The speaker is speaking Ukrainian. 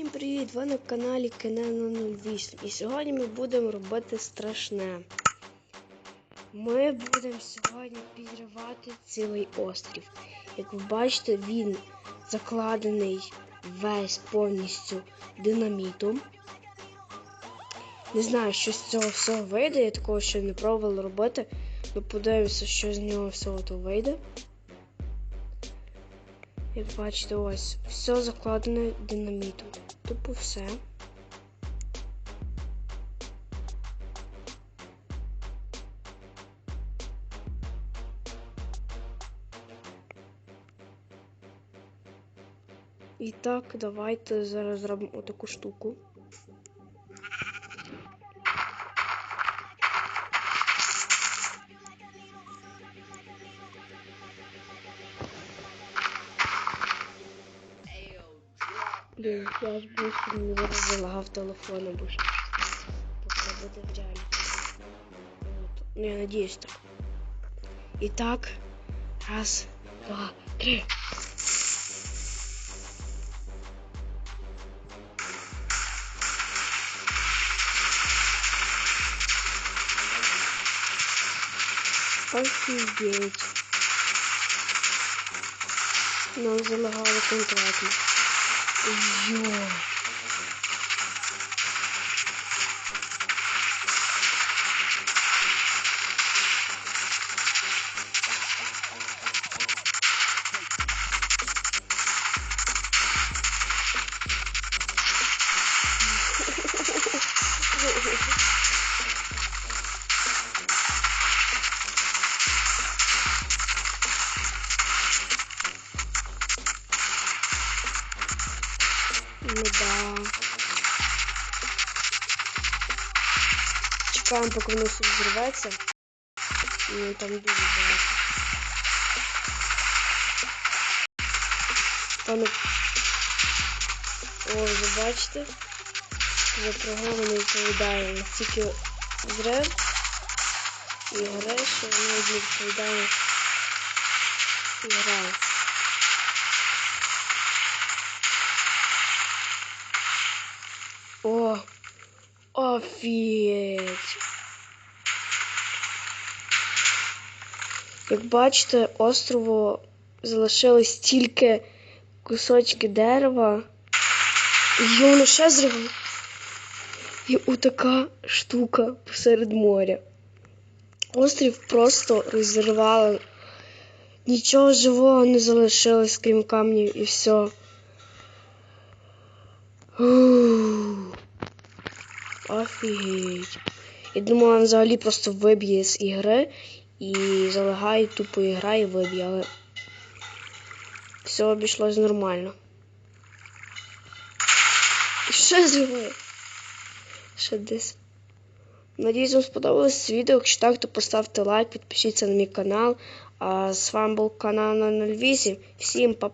Всім привіт! Ви на каналі Кенена 08 і сьогодні ми будемо робити страшне. Ми будемо сьогодні підривати цілий острів. Як ви бачите, він закладений весь повністю динамітом. Не знаю, що з цього всього вийде, я такого ще не пробувала робити. Ми подивимося, що з нього всього то вийде. Як бачите, ось все закладене динамітом. Тупо все. І так, давайте зараз зробимо отаку штуку. Блін, я ж більше не залагав телефон або щось. Тобто буде в реалі. Ну, я надіюсь так. І так. Раз, два, три. Офігеть. Нам залагали конкретно. Yo. Ну да. Чекаємо, поки воно все взірветься. Ну там дуже багато. Та ну. О, ви бачите? За програму не відповідає настільки зрив і гре, що воно не відповідає і грає. О, офігеть. Як бачите, острову залишилось тільки кусочки дерева. І воно ще зриває. І отака штука посеред моря. Острів просто розірвало. Нічого живого не залишилось, крім камнів і все. Офігеть. Я думала, він взагалі просто виб'є з ігри і залагає тупо ігра і виб'є, але все обійшлось нормально. І ще живе. Ще десь. Надіюсь, вам сподобалось це відео. Якщо так, то поставте лайк, підпишіться на мій канал. А з вами був канал 008. Всім па